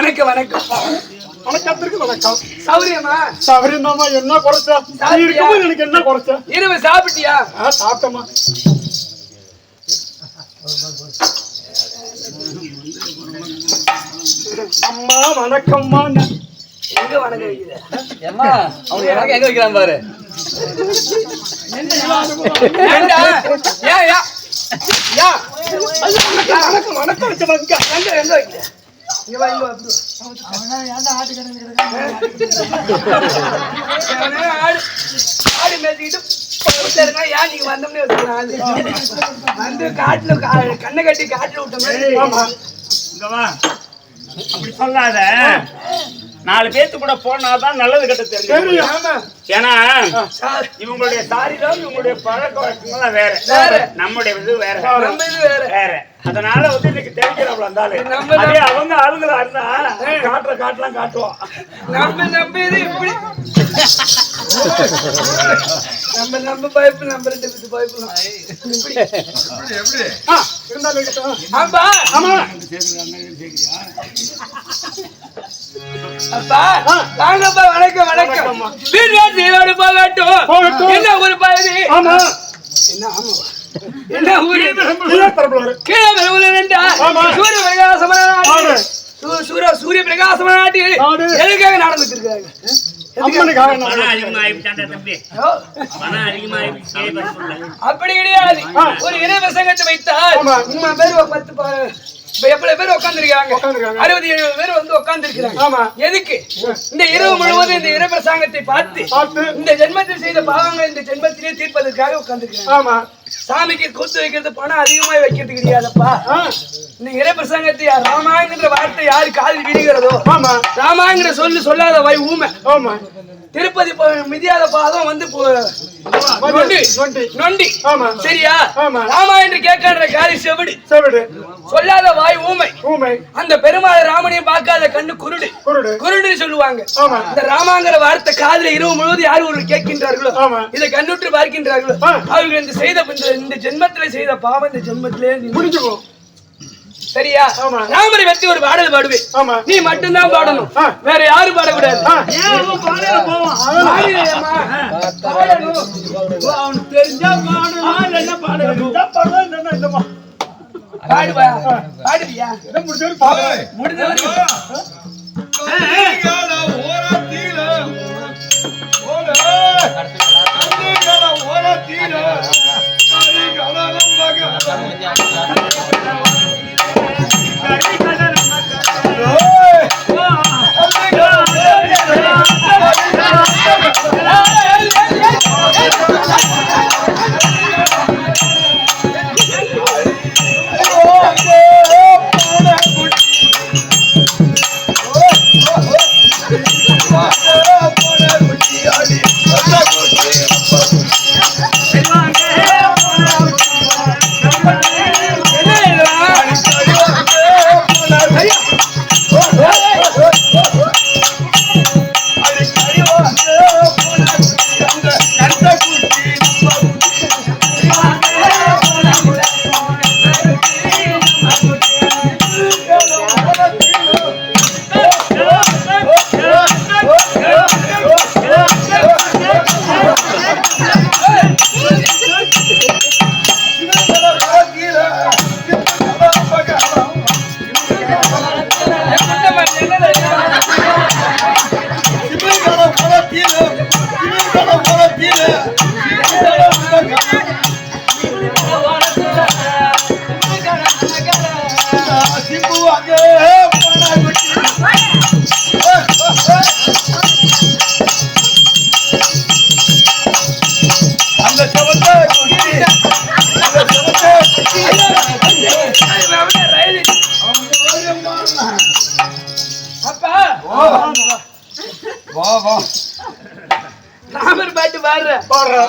வணக்கம் வணக்கம். வணக்கம் வணக்கம் வணக்கம். வணக்கத்திற்கு வணக்கம் சௌரியமா சவரிந்தாமா என்ன குறைச்ச? நீ இருக்கும்போது எனக்கு என்ன குறைச்ச? இரவு சாப்பிட்டியா? ஆ சாப்பிட்டமா அம்மா வணக்கம்மா. எங்க வணக்கம் வைக்கிற? அவன் எனக்கு எங்க வைக்கிறான் பாரு ஏன் யா யா வணக்கம் வணக்கம் வச்ச வங்க எங்க எங்க வைக்கிற? ஆடு மேய்ச்சிக்கிட்டு. ஏன் நீங்க வந்தோம்னே. வந்து காட்டுல கண்ணை கட்டி காட்டுல விட்ட மாதிரி ஆமா இங்க வா. அப்படி சொல்லாத நாலு பேத்து கூட போனாதான் நல்லது கெட்ட தெரியும் தெரியும் ஆமா. ஏன்னா இவங்களுடைய சாரிதான் இவங்களுடைய பழக்க வழக்கங்கள்லாம் வேற. வேற. நம்முடைய இது வேற. நம்ம இது வேற. வேற. அதனால வந்து இன்னைக்கு தெரிஞ்சிடலாம் இருந்தாலும் அதே அவங்க ஆளுங்களா இருந்தா காட்டுற காட்டலாம் காட்டுவோம். நம்ம நம்ம இது நம்ம நம்ம பைப்பு நம்ம ரெண்டு பேத்து பைப்புலாம் ஆ. இருந்தாலும் ஆமா. அப்பா வாங்கப்பா வணக்கம் வணக்கம். வீடு வாசியோடு போகட்டும். போகட்டும். என்ன ஊரு கீழே என்றா? ஆமா. சூரிய பிரகாசமான சூரிய சூரிய நாட்டு. எதுக்காக நடந்துட்டு இருக்காங்க? அப்படி கிடையாது. ஒரு இன சங்கத்தை வைத்தால் ஆமா. உங்க பேர் ஒரு பத்து எவ்வளவு பேர் உட்கார்ந்திருக்காங்க. அறுபது எழுபது பேர் வந்து உட்கார்ந்திருக்கிறாங்க. எதுக்கு? இந்த இரவு முழுவதும் இந்த இர பிரசாங்கத்தை பார்த்து. இந்த ஜென்மத்தில் செய்த பாவங்கள் இந்த ஜென்மத்திலே தீர்ப்பதற்காக உட்கார்ந்திருக்காங்க ஆமா. சாமிக்கு கூத்து வைக்கிறது பணம் அதிகமா வைக்கிறது கிடையாதுப்பா இந்த இர பிரசங்கத்தை யார் ராமாங்கிற வார்த்தை யாரு காதில் விடுகிறதோ ஆமா. ராமாங்கிற சொல்லு சொல்லாத வாய் ஊமை. ஆமா. திருப்பதி மிதியாத பாதம் வந்து நொண்டி. சரியா. ராமா என்று கேட்கின்ற காரி செவிடு. செவிடு. சொல்லாத வாய் ஊமை. ஊமை. அந்த பெருமாள் ராமனையும் பார்க்காத கண்ணு குருடு. குருடு. குருடு சொல்லுவாங்க. இந்த ராமாங்கிற வார்த்தை காதுல இரவு முழுவதும் யார் ஒரு கேட்கின்றார்களோ. இதை கண்ணுற்று பார்க்கின்றார்களோ. அவர்கள் இந்த செய்த இந்த- இந்த ஜென்மத்திலே செய்த பாவம் இந்த ஜென்மத்திலே முடிஞ்சுக்கும் சரியா? ஆமா. ராமரை பற்றி ஒரு பாடல் பாடுவேன். ஆமா. நீ மட்டும்தான் பாடணும். வேற யாரும் பாடக்கூடாது. பாடணும். பாடுவா. பாடுவியா? முடிஞ்ச என்னம்மா,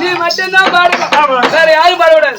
நீ மட்டும்தான் பாடுங்க. வேற யாரும் பாடக்கூடாது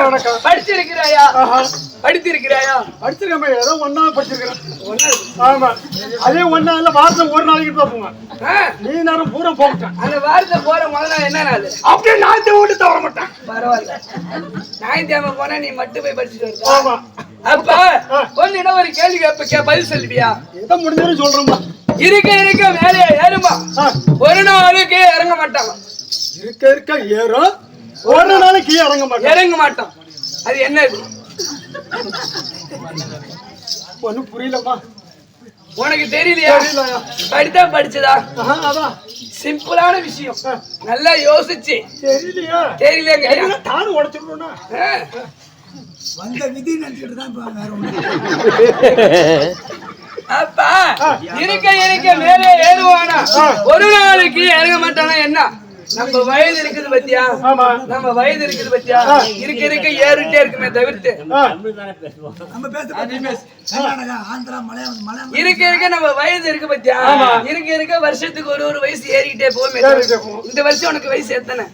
வணக்கம். படிச்சிருக்கிறாயா. படித்திருக்கிறாயா? படிச்சிருக்கேன். ஏதோ ஒண்ணா படிச்சிருக்கிறேன். ஆமா. அதே ஒண்ணா இல்ல வாரத்துல ஒரு நாளைக்கு ஆ, நீ நேரம் பூரா போகட்டேன் அந்த வாரத்துல போற முதல் நாள் என்ன நாள்? அப்படியே நாட்டு ஓட்டு தவற மாட்டேன். பரவாயில்ல. ஞாயிற்றுக்கிழமை போனா நீ மட்டும் போய் படிச்சுட்டு வருதா ஆமா. அப்பா ஒரு கேள்வி கேப்ப கே பதில் சொல்லுவியா? எதை முடிஞ்சாலும் சொல்றேன்பா இருக்க இருக்க மேலே ஏறுமா ஒரு நாளுக்கு இறங்க மாட்டாங்க இருக்க இருக்க ஏறும். ஒரு நாளைக்கு இறங்க மாட்டேன் இறங்க மாட்டான் அது என்னது ஒண்ணும் புரியலம்மா. உனக்கு தெரியலையா? தெரியலையா? படித்தா படிச்சதா? ஆஹா, அதான் சிம்பிளான விஷயம். நல்லா யோசிச்சு. தெரியலையா? தெரியலங்க தெரியல தானு உடைச்சிடணும்னா. அப்பா இருக்க இருக்க மேலே ஏறுவானா? ஒரு நாளைக்கு இறங்க மாட்டானா என்ன? நம்ம வயது இருக்குது பத்தியா? ஆமா. நம்ம வயது இருக்குது பத்தியா? இருக்க இருக்க ஏறிட்டே இருக்குமே தவிர்த்து. இருக்க இருக்க நம்ம வயது இருக்கு பத்தியா? இருக்க இருக்க வருஷத்துக்கு ஒரு ஒரு வயசு தவிர்த்து. போகும். இந்த வருஷம் உனக்கு வயசு எத்தனை?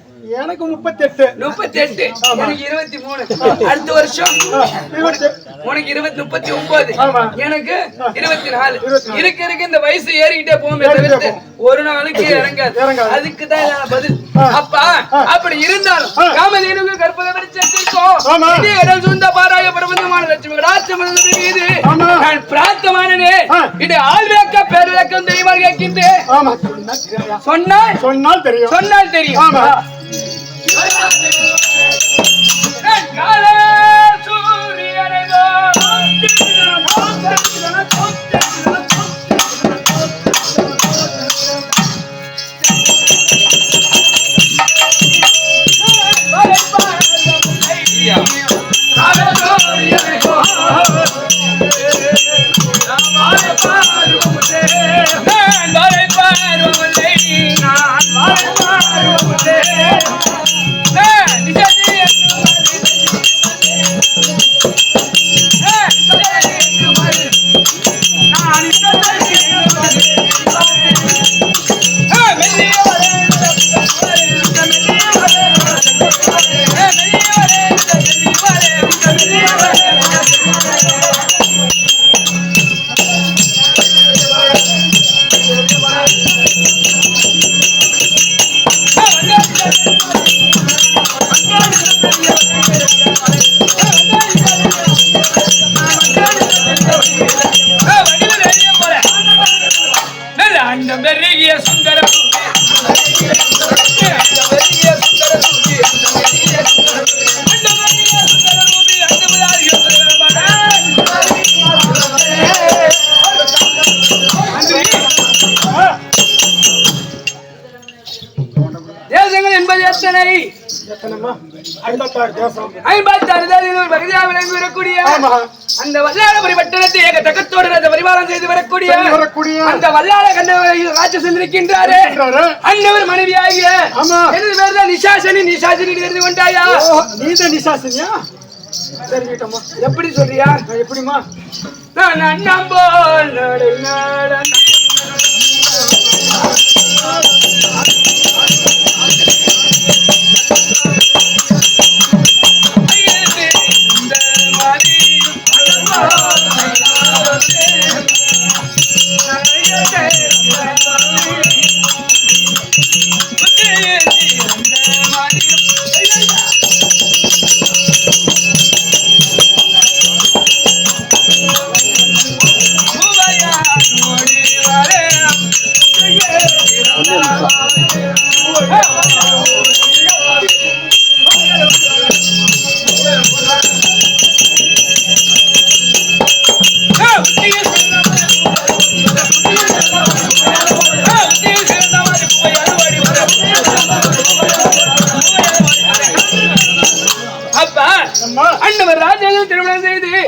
எனக்கு முப்பத்தெட்டு. முப்பத்தி எட்டு எனக்கு இருபத்தி மூணு. அடுத்த வருஷம்? உனக்கு இருபத்தி முப்பத்தி ஒன்பது. எனக்கு இருபத்தி நாலு. இருக்க இருக்க இந்த வயசு ஏறிக்கிட்டே போகுமே தவிர்த்து ஒரு நாளைக்கு இறங்காது. அதுக்கு தான் பதில். அப்பா அப்படி இருந்தாலும். காமதேனுக்கு கற்பக பரிச்சத்திற்கும் ஆமா. இது இடம் சுந்த பாராய பிரபந்தமான லட்சுமி ராஜ்யமந்த மீது. நான் பிரார்த்தமானனே ஆ. இது ஆழ்வேக்க பேரழக்கம் தெய்வம் கேட்கின்றேன்? சொன்னால் சொன்னால் தெரியும் சொன்னால் தெரியும் ஆமா கால சூரியனை நான் ஐம்பத்தாறு தேசம் ஐம்பத்தாறு தேசங்கள் பகுதியாக விளங்கி வரக்கூடிய அந்த வல்லாளபுரி பட்டணத்தை ஏக தக்கத்தோடு அந்த பரிமாறம் செய்து வரக்கூடிய வரக்கூடிய அந்த வல்லாள கண்டவரையில் ராட்சசன் இருக்கின்றாரே. அன்னவர் மனைவியாகிய. எனது பேர் தான் நிஷாசனி நிஷாசனி தெரிந்து கொண்டாயா? நீதான் நிசாசனியா சரிக்கிட்டம்மா எப்படி சொல்றியா? நான் எப்படிம்மா? நான் அண்ணாம் போல் நடை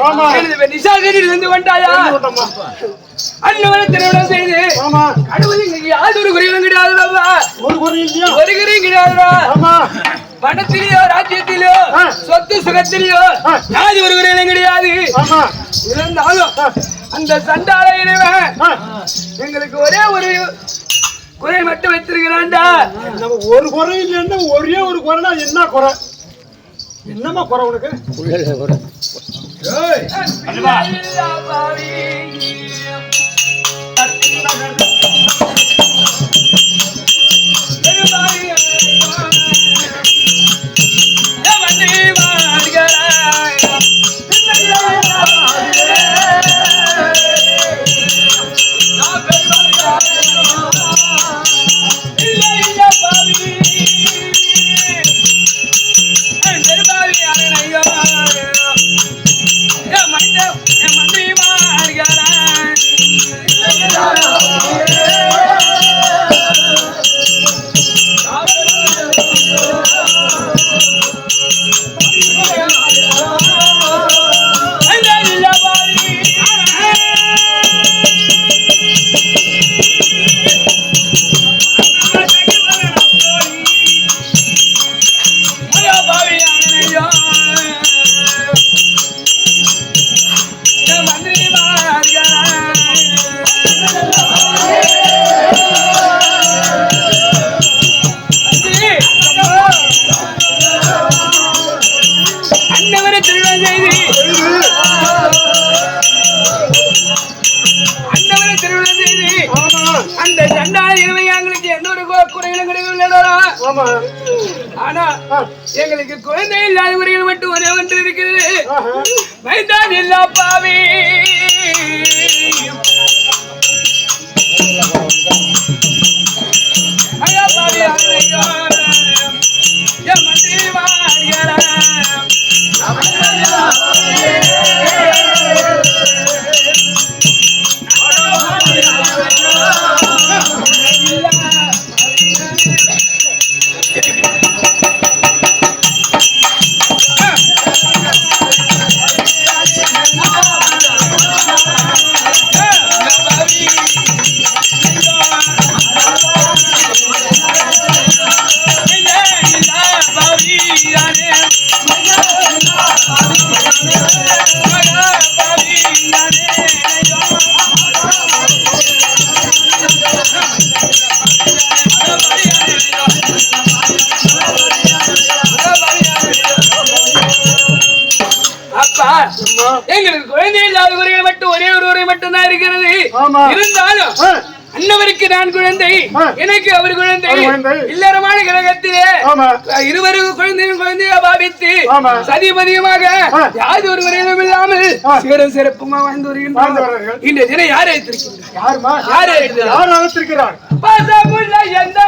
திருமணம் செய்து ஆமா. எனது நிசாகரி இருந்து சொல்லுங்கம்மா. அண்ணவரை திருமணம் செய்து ஆமா. கடவுள் யாதொரு குறையும் கிடையாதுடா? ஒரு குறை இல்லையா? ஒரு குறையும் கிடையாதுடா. ஆமா. பணத்திலேயோ ராஜ்யத்திலேயோ ஆ. சொத்து சுகத்திலேயோ ஆ. யாதி ஒரு குறையும் கிடையாது. ஆமா. இருந்தாலும். அந்த சண்டாள இறைவன் எங்களுக்கு ஒரே ஒரு குறை மட்டும் வைத்திருக்கிறான்டா. நம்ம ஒரு குறை இல்லைன்னா ஒரே ஒரு குறைனா என்ன குறை? என்னம்மா குறை உனக்கு? இல்லா பாவி. பெருமாள் எங்களுக்கு குழந்தை இல்லாத குறைகள் மட்டும் ஒரே ஒன்று இருக்கிறது ஆஹா. மைதான் இல்லா பாவி எங்களுக்கு குழந்தை இல்லாத குறைகள் மட்டும் ஒரே ஒரு உரை மட்டும் தான் இருக்கிறது ஆமா. இருந்தாலும் ஆ, அன்னவருக்கு நான் குழந்தை. எனக்கு அவர் குழந்தை. இல்லறமான கிரகத்திலே ஆமா. இருவரு குழந்தையும் குழந்தையா பாவித்து. சதிபதியுமாக. யாது ஒரு வரையிலும் இல்லாமல். சீரும் சிறப்புமா வாழ்ந்து வாழ்ந்து வருகின்றார் வருகிறார்கள். இந்த தினம் யாரை யாரும்மா யார்? யார் அழைத்திருக்கிறார் பாசமுள்ள எந்த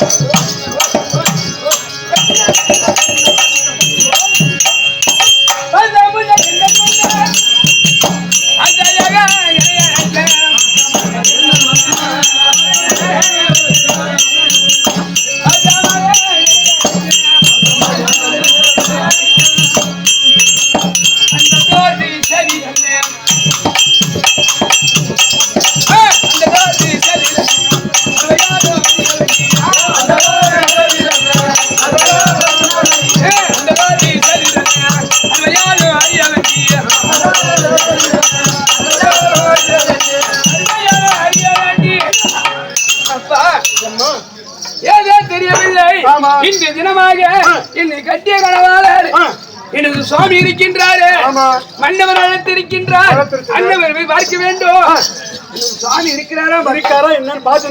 மண்ணே பாசமுள்ள என்னை கட்டிய கணவாளர் ஆ. எனது சுவாமி இருக்கின்றாரு. மன்னவர் அழைத்திருக்கின்றார். அன்னவர் போய் பார்க்க வேண்டும். சுவாமி இருக்கிறாரா? இருக்காரா என்னன்னு பார்த்து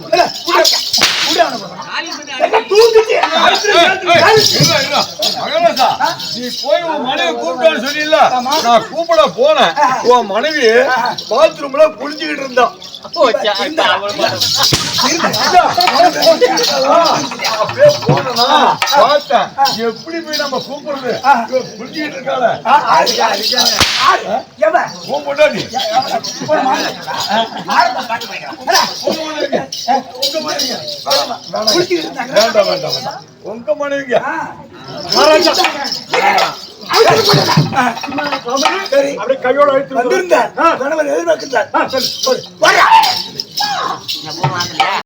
நீ போய் உன் மனைவி கூப்பிட்டான்னு சொன்னீல்ல? நான் கூப்பிட போனேன் உன் மனைவி பாத்ரூம்ல குளிச்சுக்கிட்டு இருந்தான் எப்படி போய் நம்ம கூப்பிடுறது இருக்காள. வேண்டாம் வேண்டாம் வேண்டாம். உங்க மனைவிங்க மகாராஜா அப்படியே கையோட அழைத்து வந்திருந்தேன் கணவர் எதிர்பார்க்கிறார் சரி.